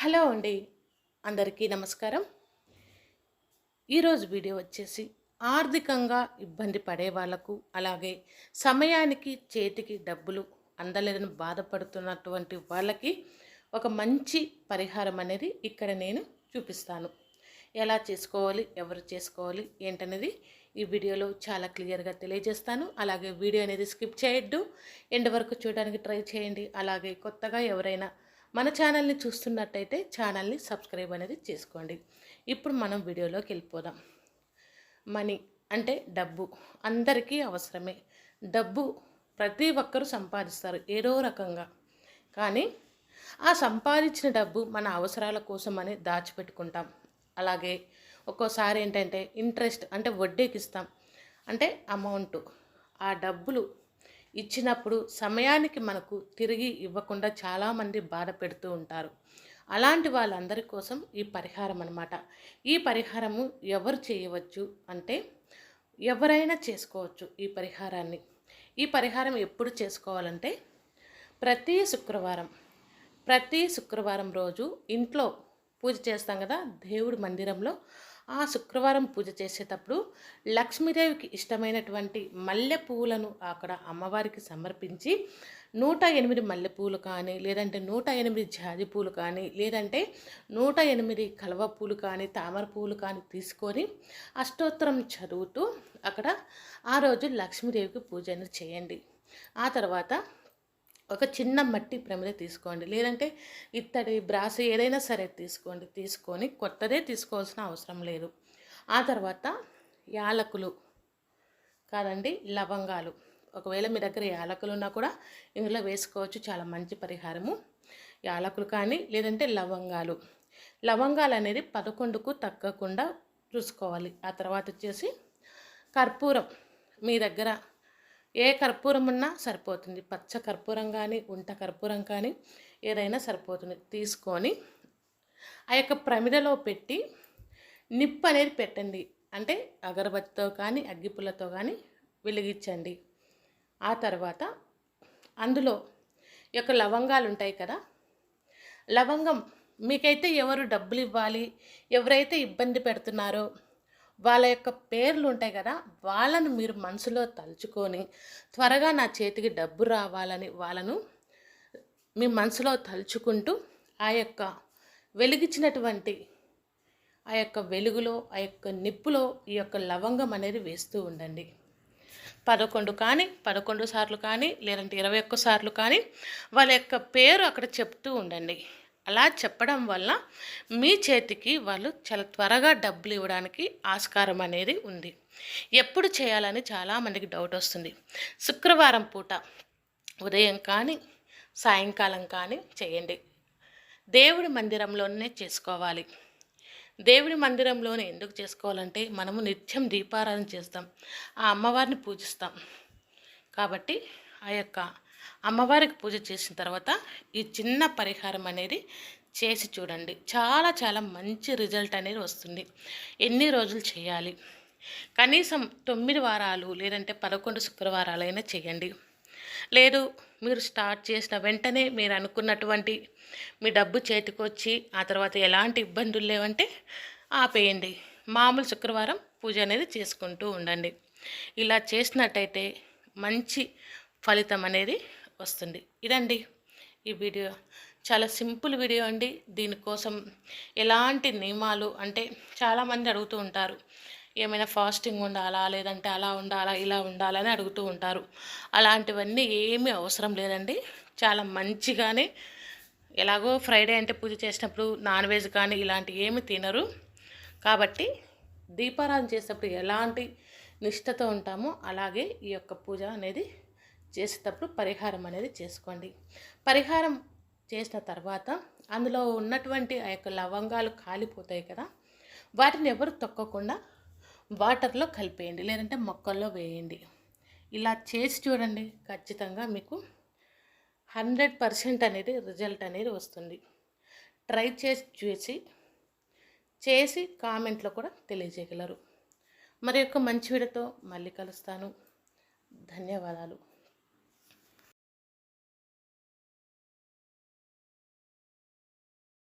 Hello అండి. అందరికీ నమస్కారం. ఈరోజు వీడియో వచ్చేసి ఆర్థికంగా ఇబ్బంది పడే వాళ్ళకు అలాగే సమయానికి చేతికి డబ్బులు అందలేదని బాధపడుతున్నటువంటి వాళ్ళకి ఒక మంచి పరిహారం అనేది ఇక్కడ నేను చూపిస్తాను. ఎలా చేసుకోవాలి ఎవరు చేసుకోవాలి ఏంటనేది ఈ వీడియోలో చాలా క్లియర్గా తెలియజేస్తాను. అలాగే వీడియో అనేది స్కిప్ చేయొద్దు. ఎండ్ వరకు చూడడానికి ట్రై చేయండి. అలాగే కొత్తగా ఎవరైనా మన ఛానల్ని చూస్తున్నట్టయితే ఛానల్ని సబ్స్క్రైబ్ అనేది చేసుకోండి. ఇప్పుడు మనం వీడియోలోకి వెళ్ళిపోదాం. మనీ అంటే డబ్బు. అందరికీ అవసరమే. డబ్బు ప్రతి ఒక్కరూ సంపాదిస్తారు ఏదో రకంగా. కానీ ఆ సంపాదించిన డబ్బు మన అవసరాల కోసం అని దాచిపెట్టుకుంటాం. అలాగే ఒక్కోసారి ఏంటంటే ఇంట్రెస్ట్ అంటే వడ్డీకి ఇస్తాం. అంటే అమౌంట్. ఆ డబ్బులు ఇచ్చినప్పుడు సమయానికి మనకు తిరిగి ఇవ్వకుండా చాలామంది బాధ పెడుతూ ఉంటారు. అలాంటి వాళ్ళందరి కోసం ఈ పరిహారం అనమాట ఈ పరిహారము ఎవరు చేయవచ్చు అంటే ఎవరైనా చేసుకోవచ్చు ఈ పరిహారాన్ని. ఈ పరిహారం ఎప్పుడు చేసుకోవాలంటే ప్రతి శుక్రవారం. ప్రతి శుక్రవారం రోజు ఇంట్లో పూజ చేస్తాం కదా దేవుడి మందిరంలో ఆ శుక్రవారం పూజ చేసేటప్పుడు లక్ష్మీదేవికి ఇష్టమైనటువంటి మల్లె పువ్వులను అక్కడ అమ్మవారికి సమర్పించి నూట ఎనిమిది మల్లె పూలు కానీ లేదంటే నూట ఎనిమిది జాజి పూలు కానీ లేదంటే నూట ఎనిమిది కలవ పూలు కానీ తామర పూలు కానీ తీసుకొని అష్టోత్తరం చదువుతూ అక్కడ ఆ రోజు లక్ష్మీదేవికి పూజను చేయండి. ఆ తర్వాత ఒక చిన్న మట్టి ప్రమిద తీసుకోండి. లేదంటే ఇత్తడి బ్రాస్ ఏదైనా సరే తీసుకోండి. తీసుకొని కొత్తదే తీసుకోవాల్సిన అవసరం లేదు. ఆ తర్వాత యాలకులు కాదండి లవంగాలు. ఒకవేళ మీ దగ్గర యాలకులు ఉన్నా కూడా ఇందులో వేసుకోవచ్చు. చాలా మంచి పరిహారము. యాలకులు కానీ లేదంటే లవంగాలు. లవంగాలు అనేది పదకొండుకు తగ్గకుండా చూసుకోవాలి ఆ తర్వాత వచ్చేసి కర్పూరం. మీ దగ్గర ఏ కర్పూరం ఉన్నా సరిపోతుంది. పచ్చ కర్పూరం కానీ ఉంట కర్పూరం కానీ ఏదైనా సరిపోతుంది. తీసుకొని ఆ యొక్క ప్రమిదలో పెట్టి నిప్పు అనేది పెట్టండి. అంటే అగరబత్తితో కానీ అగ్గిపుల్లతో కానీ వెలిగించండి. ఆ తర్వాత అందులో ఈ యొక్క లవంగాలు ఉంటాయి కదా. లవంగం మీకైతే ఎవరు డబ్బులు ఇవ్వాలి? ఎవరైతే ఇబ్బంది పెడుతున్నారో వాళ్ళ యొక్క పేర్లు ఉంటాయి కదా వాళ్ళను మీరు మనసులో తలుచుకొని త్వరగా నా చేతికి డబ్బు రావాలని వాళ్ళను మీ మనసులో తలుచుకుంటూ ఆ యొక్క వెలిగించినటువంటి ఆ యొక్క వెలుగులో ఆ యొక్క నిప్పులో ఈ యొక్క లవంగం అనేది వేస్తూ ఉండండి. పదకొండు కానీ పదకొండు సార్లు కానీ లేదంటే ఇరవై ఒక్క సార్లు కానీ వాళ్ళ యొక్క పేరు అక్కడ చెప్తూ ఉండండి. అలా చెప్పడం వల్ల మీ చేతికి వాళ్ళు చాలా త్వరగా డబ్బులు ఇవ్వడానికి ఆస్కారం అనేది ఉంది. ఎప్పుడు చేయాలని చాలామందికి డౌట్ వస్తుంది. శుక్రవారం పూట ఉదయం కానీ సాయంకాలం కానీ చేయండి. దేవుడి మందిరంలోనే చేసుకోవాలి. దేవుడి మందిరంలోనే ఎందుకు చేసుకోవాలంటే మనము నిత్యం దీపారాధన చేస్తాం. ఆ అమ్మవారిని పూజిస్తాం. కాబట్టి ఆ యొక్క అమ్మవారికి పూజ చేసిన తర్వాత ఈ చిన్న పరిహారం అనేది చేసి చూడండి. చాలా చాలా మంచి రిజల్ట్ అనేది వస్తుంది. ఎన్ని రోజులు చేయాలి? కనీసం తొమ్మిది వారాలు లేదంటే పదకొండు శుక్రవారాలైనా చేయండి. లేదు మీరు స్టార్ట్ చేసిన వెంటనే మీరు అనుకున్నటువంటి మీ డబ్బు చేతికి వచ్చి ఆ తర్వాత ఎలాంటి ఇబ్బందులు లేవంటే ఆపేయండి. మామూలు శుక్రవారం పూజ అనేది చేసుకుంటూ ఉండండి. ఇలా చేసినట్టయితే మంచి ఫలితం అనేది వస్తుంది. ఇదండి ఈ వీడియో. చాలా సింపుల్ వీడియో అండి. దీనికోసం ఎలాంటి నియమాలు అంటే చాలామంది అడుగుతూ ఉంటారు. ఏమైనా ఫాస్టింగ్ ఉండాలా? లేదంటే అలా ఉండాలా? ఇలా ఉండాలని అడుగుతూ ఉంటారు. అలాంటివన్నీ ఏమీ అవసరం లేదండి. చాలా మంచిగానే ఎలాగో ఫ్రైడే అంటే పూజ చేసినప్పుడు నాన్ వెజ్ కానీ ఇలాంటి ఏమి తినరు. కాబట్టి దీపారాధన చేసినప్పుడు ఎలాంటి నిష్టతో ఉంటామో అలాగే ఈ యొక్క పూజ అనేది చేసేటప్పుడు పరిహారం అనేది చేసుకోండి. పరిహారం చేసిన తర్వాత అందులో ఉన్నటువంటి ఆ యొక్క లవంగాలు కాలిపోతాయి కదా వాటిని ఎవరు తొక్కకుండా వాటర్లో కలిపేయండి లేదంటే మొక్కల్లో వేయండి. ఇలా చేసి చూడండి ఖచ్చితంగా మీకు హండ్రెడ్ పర్సెంట్ అనేది రిజల్ట్ అనేది వస్తుంది. ట్రై చేసి చూసి చేసి కామెంట్లో కూడా తెలియజేయగలరు. మరి యొక్క మంచి వీడియోతో మళ్ళీ కలుస్తాను. ధన్యవాదాలు.